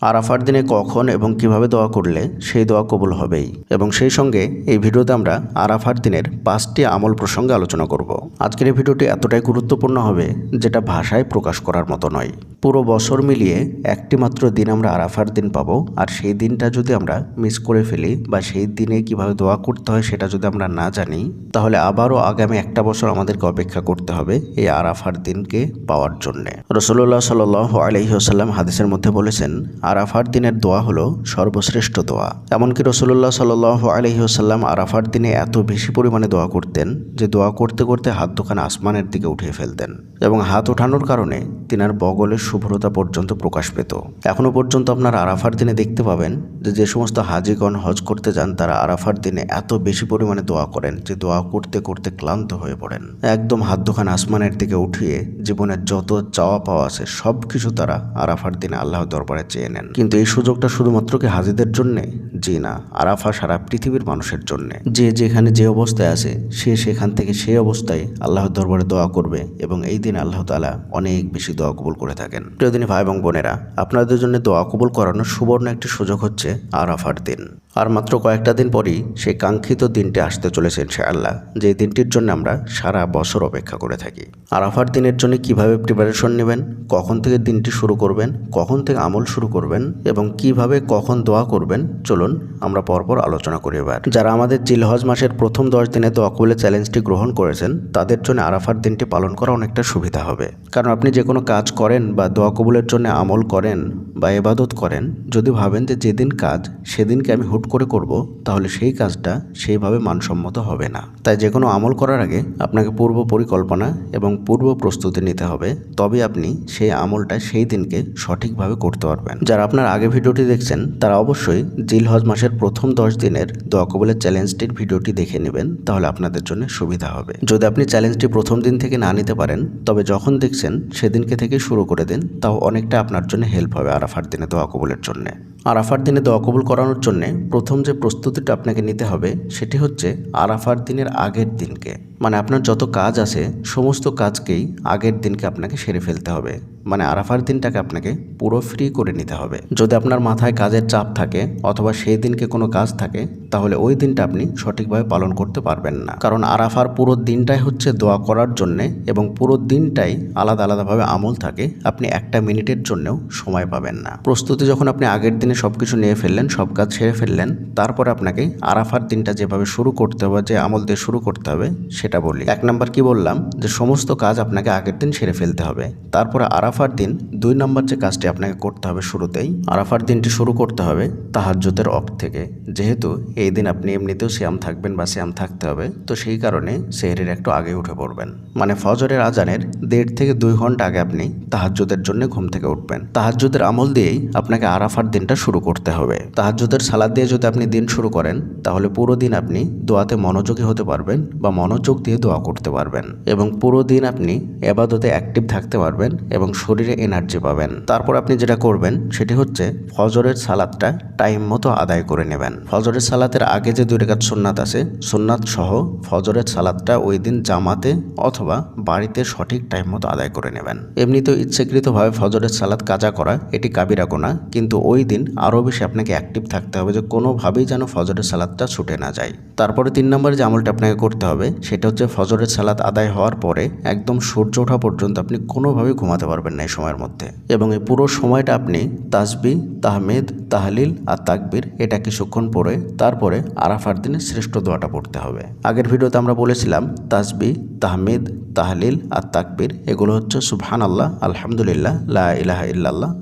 আরাফার দিনে কখন এবং কীভাবে দোয়া করলে সেই দোয়া কবুল হবেই। এবং সেই সঙ্গে এই ভিডিওতে আমরা আরাফার দিনের পাঁচটি আমল প্রসঙ্গে আলোচনা করব। আজকের এই ভিডিওটি এতটাই গুরুত্বপূর্ণ হবে যেটা ভাষায় প্রকাশ করার মতো নয়। পুরো বছর মিলিয়ে একটি মাত্র দিন আমরা আরাফার দিন পাবো। আর সেই দিনটা যদি আমরা মিস করে ফেলি বা সেই দিনে কীভাবে দোয়া করতে হয় সেটা যদি আমরা না জানি, তাহলে আবারও আগামী একটা বছর আমাদেরকে অপেক্ষা করতে হবে এই আরাফার দিনকে পাওয়ার জন্যে। রসুল্লাহ সাল আলহিহাসাল্লাম হাদিসের মধ্যে বলেছেন আরাফার দিনের দোয়া হলো সর্বশ্রেষ্ঠ দোয়া। এমনকি রসুল্লাহ সাল আলহিহাসাল্লাম আরাফার দিনে এত বেশি পরিমাণে দোয়া করতেন যে দোয়া করতে করতে হাত দোকান আসমানের দিকে উঠিয়ে ফেলতেন এবং হাত ওঠানোর কারণে তিনার বগলের শুভ্রতা পর্যন্ত প্রকাশ পেত। এখনও পর্যন্ত আপনার আরাফার দিনে দেখতে পাবেন যে যে সমস্ত হাজিগণ হজ করতে যান, তারা আরাফার দিনে এত বেশি পরিমাণে দোয়া করেন যে, দোয়া করতে করতে ক্লান্ত হয়ে পড়েন। একদম হাত দোকান আসমানের দিকে উঠিয়ে জীবনের যত চাওয়া পাওয়া আছে সব কিছু তারা আরাফার দিনে আল্লাহ দরবারে চেয়ে নেন কিন্তু এই সুযোগটা শুধুমাত্র কি হাজিদের জন্যে? জি না, আরাফা সারা পৃথিবীর মানুষের জন্যে। যে যেখানে যে অবস্থায় আছে, সে সেখান থেকে সেই অবস্থায় আল্লাহর দরবারে দোয়া করবে এবং এই দিন আল্লাহ তালা অনেক বেশি দোয়া কবুল করে থাকেন। প্রিয় দিনী ভাই এবং বোনেরা, আপনাদের জন্য দোয়া কবুল করানোর সুবর্ণ একটি সুযোগ হচ্ছে আরাফার দিন। আর মাত্র কয়েকটা দিন পরই সেই কাঙ্ক্ষিত দিনটি আসতে চলেছে আল্লাহ যে দিনটির জন্য আমরা সারা বছর অপেক্ষা করে থাকি। আরাফার দিনের জন্য কীভাবে প্রিপারেশন নেবেন, কখন থেকে দিনটি শুরু করবেন, কখন থেকে আমল শুরু করবেন এবং কীভাবে কখন দোয়া করবেন, চলুন আমরা পরপর আলোচনা করি এবার। যারা আমাদের জিলহজ মাসের প্রথম দশ দিনে দোয়া কবুলে চ্যালেঞ্জটি গ্রহণ করেছেন, তাদের জন্য আরাফার দিনটি পালন করা অনেকটা সুবিধা হবে। কারণ আপনি যে কোনো কাজ করেন বা দোয়া কবুলের জন্য আমল করেন বা এবাদত করেন, যদি ভাবেন যে যেদিন কাজ, সেদিনকে আমি হুট করে করব, তাহলে সেই কাজটা সেইভাবে মানসম্মত হবে না। তাই যে কোনো আমল করার আগে আপনাকে পূর্ব পরিকল্পনা এবং পূর্ব প্রস্তুতি নিতে হবে তবে আপনি সেই আমলটা সেই দিনকে সঠিকভাবে করতে পারবেন। যারা আপনার আগে ভিডিওটি দেখছেন, তারা অবশ্যই জিলহজ মাসের প্রথম দশ দিনের দোয়া কবুলের চ্যালেঞ্জটির ভিডিওটি দেখে নেবেন, তাহলে আপনাদের জন্য সুবিধা হবে। যদি আপনি চ্যালেঞ্জটি প্রথম দিন থেকে না নিতে পারেন, তবে যখন দেখছেন, সেদিনকে থেকে শুরু করে দিন, তাও অনেকটা আপনার জন্য হেল্প হবে আরাফার দিনে দোয়া কবুলের জন্য। আরাফার দিনে দোয়া কবুল করানোর জন্য প্রথম যে প্রস্তুতিটা আপনাকে নিতে হবে সেটি হচ্ছে আরাফার দিনের আগের দিনকে। মানে আপনার যত কাজ আছে, সমস্ত কাজকেই আগের দিনকে আপনাকে সেরে ফেলতে হবে। মানে আরাফার দিনটাকে আপনাকে পুরো ফ্রি করে নিতে হবে। যদি আপনার মাথায় কাজের চাপ থাকে অথবা সেই দিনকে কোনো কাজ থাকে তাহলে ওই দিনটা আপনি সঠিকভাবে পালন করতে পারবেন না। কারণ আরাফার পুরো দিনটাই হচ্ছে দোয়া করার জন্যে এবং পুরো দিনটাই আলাদা আলাদাভাবে আমল থাকে, আপনি একটা মিনিটের জন্যও সময় পাবেন না। প্রস্তুতি যখন আপনি আগের দিনে সব কিছু নিয়ে ফেললেন, সব কাজ সেরে ফেললেন, তারপর আপনাকে আরাফার দিনটা যেভাবে শুরু করতে হবে, যে আমল দিয়ে শুরু করতে হবে, সেটা বলি। এক নম্বর কি বললাম? যে সমস্ত কাজ আপনাকে আগের দিন সেরে ফেলতে হবে। তারপরে আরাফার দিন, দুই নম্বর যে কাজটি আপনাকে করতে হবে শুরুতেই, আরাফার দিনটি শুরু করতে হবে তাহাজ্যতের অক থেকে। যেহেতু এই দিন আপনি এমনিতেও শ্যাম থাকবেন বা শ্যাম থাকতে হবে। তো সেই কারণে সেহরের একটু আগে উঠে পড়বেন। মানে ফজরের আজানের দেড় থেকে দুই ঘণ্টা আগে আপনি তাহাজ্যদের জন্য ঘুম থেকে উঠবেন। তাহাজ্যদের আমল দিয়েই আপনাকে আরাফার দিনটা শুরু করতে হবে। তাহাজ্যদের সালাদ দিয়ে যদি আপনি দিন শুরু করেন, তাহলে পুরো দিন আপনি দোয়াতে মনোযোগী হতে পারবেন বা মনোযোগ দিয়ে দোয়া করতে পারবেন এবং পুরো দিন আপনি এবাদতে অ্যাক্টিভ থাকতে পারবেন এবং শরীরে এনার্জি পাবেন। তারপর আপনি যেটা করবেন, সেটি হচ্ছে ফজরের সালাদটা টাইম মতো আদায় করে নেবেন। ফজরের সালাতের আগে যে দুই রেখাত সুন্নাত আছে, সুন্নাত সহ ফজরের সালাদটা ওই দিন জামাতে অথবা বাড়িতে সঠিক টাইম মতো আদায় করে নেবেন। এমনিতেও ইচ্ছাকৃতভাবে ফজরের সালাদ কাজা করা, এটি কাবিরা গোনা কিন্তু ওই দিন আরও বেশি আপনাকে অ্যাক্টিভ থাকতে হবে যে কোনোভাবেই যেন ফজরের সালাদটা ছুটে না যায়। তারপরে তিন নম্বরে যে আমলটা আপনাকে করতে হবে, সেটা হচ্ছে ফজরের সালাদ আদায় হওয়ার পরে একদম সূর্য ওঠা পর্যন্ত আপনি কোনোভাবেই ঘুমাতে পারবেন না এই সময়ের মধ্যে। এবং এই পুরো সময়টা আপনি তাসবি তাহমেদ, তাহলিল আর তাকবির এটা কিছুক্ষণ পরে তারপরে আরাফার দিনে শ্রেষ্ঠ দোয়াটা পড়তে হবে। আগের ভিডিওতে আমরা বলেছিলাম, তাসবি, তাহমিদ, তাহলিল আর তাকবির, এগুলো হচ্ছে সুবহান আল্লাহ আলহামদুলিল্লাহ, লা ইলাহা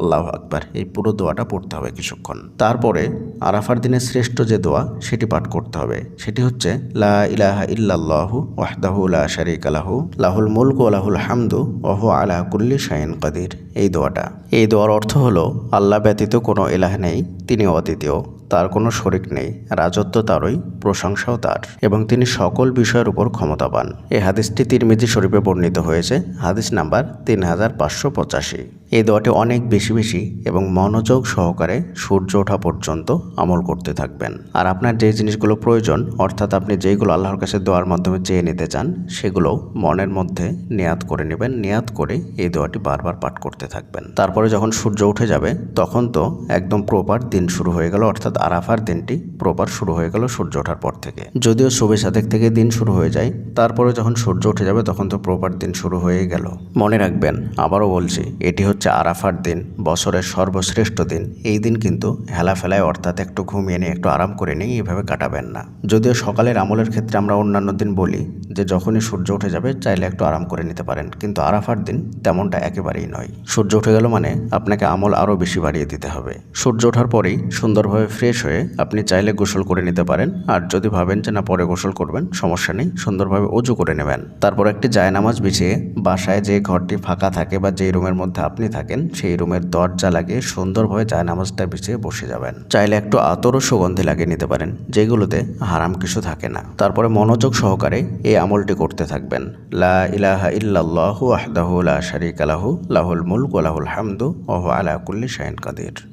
আল্লাহ আকবার, এই পুরো দোয়াটা পড়তে হবে কিছুক্ষণ। তারপরে আরাফার দিনে শ্রেষ্ঠ যে দোয়া, সেটি পাঠ করতে হবে। সেটি হচ্ছে, লা ইলাহা ইল্লাল্লাহু ওয়াহদাহু লা শারীকা লাহু, লাহুল মুলক ওয়া লাহুল হামদু, ওয়া হুয়া আলা কুল্লি শাইইন কাদির। এই দোয়াটা। এই দোয়ার অর্থ হলো, আল্লাহ ব্যতীত কোনো এলাহ নেই তিনি অদ্বিতীয় তার কোনো শরিক নেই, রাজত্ব তারই, প্রশংসাও তার, এবং তিনি সকল বিষয়ের উপর ক্ষমতাবান। এ হাদিসটি তিরমিজি শরীফে বর্ণিত হয়েছে, হাদিস নাম্বার তিন হাজার পাঁচশো পঁচাশি। এই দোয়াটি অনেক বেশি বেশি এবং মনোযোগ সহকারে সূর্য ওঠা পর্যন্ত আমল করতে থাকবেন। আর আপনার যে জিনিসগুলো প্রয়োজন, অর্থাৎ আপনি যেগুলো আল্লাহর কাছে দোয়ার মাধ্যমে চেয়ে নিতে চান, সেগুলো মনের মধ্যে নেয়াত করে নেবেন, নেয়াত করে এই দোয়াটি বারবার পাঠ করতে থাকবেন। তারপরে যখন সূর্য উঠে যাবে, তখন তো একদম প্রপার দিন শুরু হয়ে গেল, অর্থাৎ আরাফার দিনটি প্রপার শুরু হয়ে গেল সূর্য ওঠার পর থেকে। যদিও শুভে সাদেক থেকে দিন শুরু হয়ে যায়, তারপরে যখন সূর্য উঠে যাবে, তখন তো প্রপার দিন শুরু হয়ে গেল। মনে রাখবেন, আবারও বলছি, এটি হচ্ছে আরাফার দিন, বছরের সর্বশ্রেষ্ঠ দিন। এই দিন কিন্তু হেলা ফেলায় অর্থাৎ একটু ঘুমিয়ে নিয়ে, একটু আরাম করে নিয়ে এইভাবে কাটাবেন না। যদিও সকালের আমলের ক্ষেত্রে আমরা অন্যান্য দিন বলি যে, যখনই সূর্য উঠে যাবে, চাইলে একটু আরাম করে নিতে পারেন। কিন্তু আরাফার দিন তেমনটা একেবারেই নয়। সূর্য উঠে গেল মানে আপনাকে আমল আরও বেশি বাড়িয়ে দিতে হবে। সূর্য ওঠার পরেই সুন্দরভাবে ফ্রেশ হয়ে আপনি চাইলে গোসল করে নিতে পারেন। আর যদি ভাবেন যে, না, পরে গোসল করবেন, সমস্যা নেই, সুন্দরভাবে অজু করে নেবেন। তারপর একটি জায়নামাজ বিছিয়ে বাসায় যে ঘরটি ফাঁকা থাকে বা যে রুমের মধ্যে আপনি থাকেন, সেই রুমের দরজা লাগিয়ে সুন্দরভাবে জায়নামাজটা বিছিয়ে বসে যাবেন। চাইলে একটু আতরও সুগন্ধি লাগিয়ে নিতে পারেন, যেগুলোতে হারাম কিছু থাকে না। তারপরে মনোযোগ সহকারে এই আমলটি করতে থাকবেন। লা ইলাহা ওয়াহদাহু লা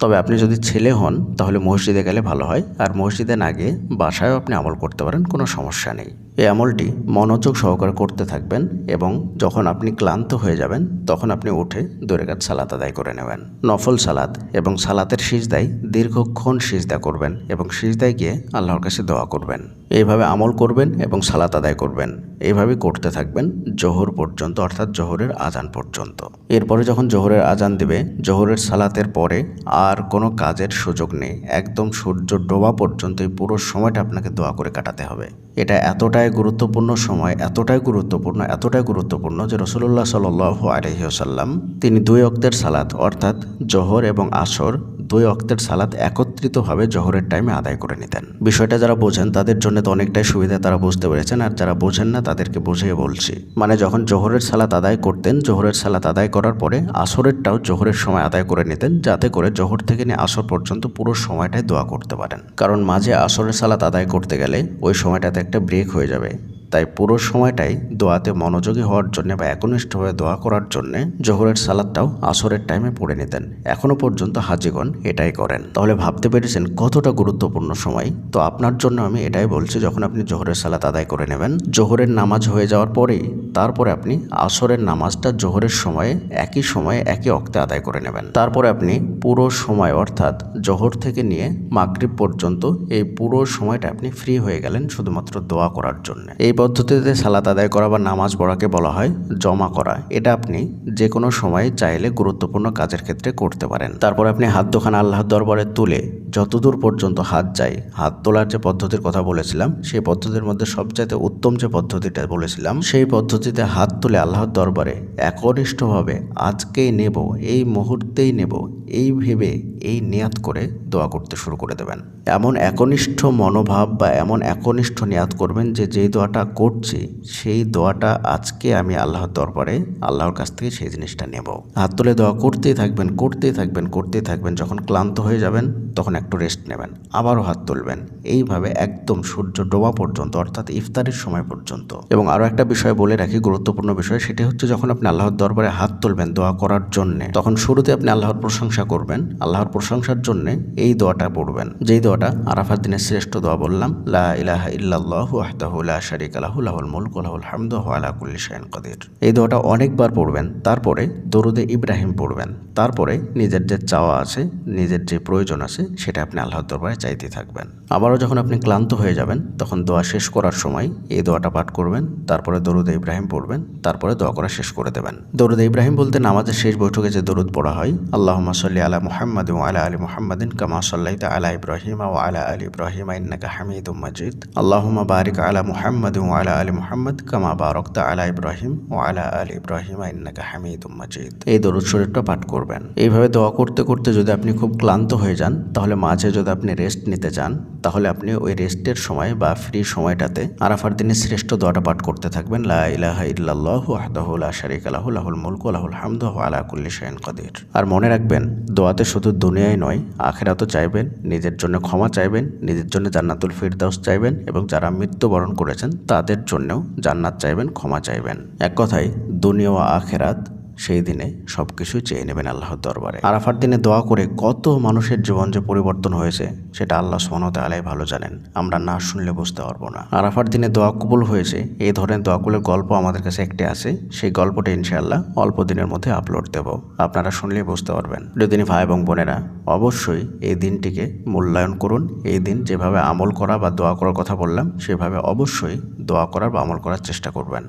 তবে আপনি যদি ছেলে হন, তাহলে মসজিদে গেলে ভালো হয়, আর মসজিদে না গিয়ে বাসায়ও আপনি আমল করতে পারেন, কোনো সমস্যা নেই। এই আমলটি মনোযোগ সহকার করতে থাকবেন এবং যখন আপনি ক্লান্ত হয়ে যাবেন, তখন আপনি উঠে দূরেকাত সালাত আদায় করে নেবেন। নফল সালাত এবং সালাতের সিজদায় দীর্ঘক্ষণ সিজদা করবেন এবং সিজদায় গিয়ে আল্লাহর কাছে দোয়া করবেন। এইভাবে আমল করবেন এবং সালাত আদায় করবেন। এইভাবে করতে থাকবেন জোহর পর্যন্ত, অর্থাৎ জোহরের আজান পর্যন্ত। এরপরে যখন জোহরের আজান দেবে, জোহরের সালাতের পরে আর কোনো কাজের সুযোগ নেই। একদম সূর্য ডোবা পর্যন্ত এই পুরো সময়টা আপনাকে দোয়া করে কাটাতে হবে। এটা এতটাই গুরুত্বপূর্ণ সময়, এতটাই গুরুত্বপূর্ণ এতটাই গুরুত্বপূর্ণ যে রসুল্লাহ সাল আলহিহসাল্লাম তিনি দুই অক্তের সালাত, অর্থাৎ জোহর এবং আসর দুই অক্তের সালাত একত্রিতভাবে জোহরের টাইমে আদায় করে নিতেন। বিষয়টা যারা বোঝেন, তাদের জন্য তো অনেকটাই সুবিধা তারা বুঝতে পেরেছেন, আর যারা বোঝেন না, তাদেরকে বুঝিয়ে বলছি। মানে যখন জোহরের সালাত আদায় করতেন, জোহরের সালাত আদায় করার পরে আসরেরটাও জোহরের সময় আদায় করে নিতেন, যাতে করে জোহর থেকে নিয়ে আসর পর্যন্ত পুরো সময়টাই দোয়া করতে পারেন। কারণ মাঝে আসরের সালাত আদায় করতে গেলে ওই সময়টাতে একটা ব্রেক হয়ে যাবে। তাই পুরো সময়টাই দোয়াতে মনোযোগী হওয়ার জন্য বা একনিষ্ঠভাবে দোয়া করার জন্য জোহরের সালাদটাও আসরের টাইমে পড়ে নিতেন। এখনও পর্যন্ত হাজিগণ এটাই করেন। তাহলে ভাবতে পেরেছেন কতটা গুরুত্বপূর্ণ সময়? তো আপনার জন্য আমি এটাই বলছি, যখন আপনি জোহরের সালাত আদায় করে নেবেন, জোহরের নামাজ হয়ে যাওয়ার পরেই তারপরে আপনি আসরের নামাজটা জোহরের সময়ে একই সময়ে একই অক্তে আদায় করে নেবেন। তারপরে আপনি পুরো সময় অর্থাৎ জোহর থেকে নিয়ে মাগরিব পর্যন্ত এই পুরো সময়টা আপনি ফ্রি হয়ে গেলেন শুধুমাত্র দোয়া করার জন্য। এই পদ্ধতিতে সালাত আদায় করা বা নামাজ পড়াকে বলা হয় জমা করা। এটা আপনি যে কোনো সময় চাইলে গুরুত্বপূর্ণ কাজের ক্ষেত্রে করতে পারেন। তারপর আপনি হাত দোকান আল্লাহর দরবারে তুলে যতদূর পর্যন্ত হাত যায়, হাত তোলার যে পদ্ধতির কথা বলেছিলাম, সেই পদ্ধতির মধ্যে সবচাইতে উত্তম যে পদ্ধতিটা বলেছিলাম, সেই পদ্ধতিতে হাত তুলে আল্লাহর দরবারে একনিষ্ঠভাবে আজকেই নেব, এই মুহূর্তেই নেব, এই ভেবে, এই নিয়াত করে দোয়া করতে শুরু করে দেবেন। এমন একনিষ্ঠ মনোভাব বা এমন একনিষ্ঠ নিয়াত করবেন যে যেই দোয়াটা করছি, সেই দোয়াটা আজকে আমি আল্লাহর দরবারে, আল্লাহর কাছ থেকে সেই জিনিসটা নেব। হাত তুলে দোয়া করতেই থাকবেন করতেই থাকবেন করতেই থাকবেন, যখন ক্লান্ত হয়ে যাবেন, তখন একটু রেস্ট নেবেন, আবারও হাত তুলবেন। এইভাবে একদম সূর্য ডোবা পর্যন্ত, অর্থাৎ ইফতারের সময় পর্যন্ত। এবং আরও একটা বিষয় বলে রাখি, গুরুত্বপূর্ণ বিষয়, সেটি হচ্ছে যখন আপনি আল্লাহর দরবারে হাত তুলবেন দোয়া করার জন্যে, তখন শুরুতে আপনি আল্লাহর প্রশংসা করবেন। আল্লাহর প্রশংসার জন্যে এই দোয়াটা পড়বেন। যেই দোয়াটা আরাফাত দিনের শ্রেষ্ঠ দোয়া বললাম ইল্লাল্লাহু লাহুল লাহুল এই দোয়াটা অনেকবার পড়বেন, তারপরে দরুদে ইব্রাহিম পড়বেন, তারপরে নিজের যে চাওয়া আছে, নিজের যে প্রয়োজন আছে সেটা আপনি আল্লাহর দরবারে চাইতে থাকবেন। আবারও যখন আপনি ক্লান্ত হয়ে যাবেন, তখন দোয়া শেষ করার সময় এই দোয়াটা পাঠ করবেন, তারপরে দরুদ ইব্রাহিম পড়বেন, তারপরে দোয়া করা শেষ করে দেবেন। দরুদ ইব্রাহিম বলতে নামাজের শেষ বৈঠকে যে দরুদ পড়া হয় আল্লাহ সাল্লি আলা মুহাম্মদ ও আলা আলী মুহাম্মদিন কামা সাল্লাইতা আলা ইব্রাহিম ও আলা আলী ইব্রাহিম ইন্নাকা হামিদুম মাজিদ। আল্লাহুম্মা বারিক আলা মুহাম্মদ ও আলা আলী মুহাম্মদ কামা বারকতা আলা ইব্রাহিম ও আলা আলী ইব্রাহিম ইন্নাকা হামিদুম মাজিদ। এই দরুদ শরীফটা পাঠ করবেন। এইভাবে দোয়া করতে করতে যদি আপনি খুব ক্লান্ত হয়ে যান, তাহলে মাঝে যদি আপনি রেস্ট নিতে চান, তাহলে আপনি ওই রেস্টের সময় বা ফ্রি সময়টাতে আরাফার দিনে শ্রেষ্ঠ দোয়াটা পাঠ করতে থাকবেন, লা ইলাহা ইল্লাল্লাহু ওয়াহদাহু লা শারীকা লাহু, লাহুল মুলকু ওয়া লাহুল হামদু কাদির। আর মনে রাখবেন, দোয়াতে শুধু দুনিয়ায় নয়, আখেরাতও চাইবেন, নিজের জন্য ক্ষমা চাইবেন, নিজের জন্য জান্নাতুল ফিরদাউস চাইবেন এবং যারা মৃত্যুবরণ করেছেন, তাদের জন্যও জান্নাত চাইবেন, ক্ষমা চাইবেন। এক কথায়, দুনিয়া আখেরাত সেই দিনে সব কিছুই চেয়ে নেবেন আল্লাহর দরবারে। আরাফার দিনে দোয়া করে কত মানুষের জীবন যে পরিবর্তন হয়েছে, সেটা আল্লাহ সোহানতে আলাই ভালো জানেন। আমরা না শুনলে বুঝতে পারব না। আরাফার দিনে দোয়া কবুল হয়েছে, এই ধরনের দোয়াগুলোর গল্প আমাদের কাছে একটি আছে। সেই গল্পটা ইনশাআল্লাহ অল্প দিনের মধ্যে আপলোড দেব। আপনারা শুনলেই বুঝতে পারবেন। যদি ভাই এবং বোনেরা, অবশ্যই এই দিনটিকে মূল্যায়ন করুন। এই দিন যেভাবে আমল করা বা দোয়া করার কথা বললাম, সেভাবে অবশ্যই দোয়া করার বা আমল করার চেষ্টা করবেন।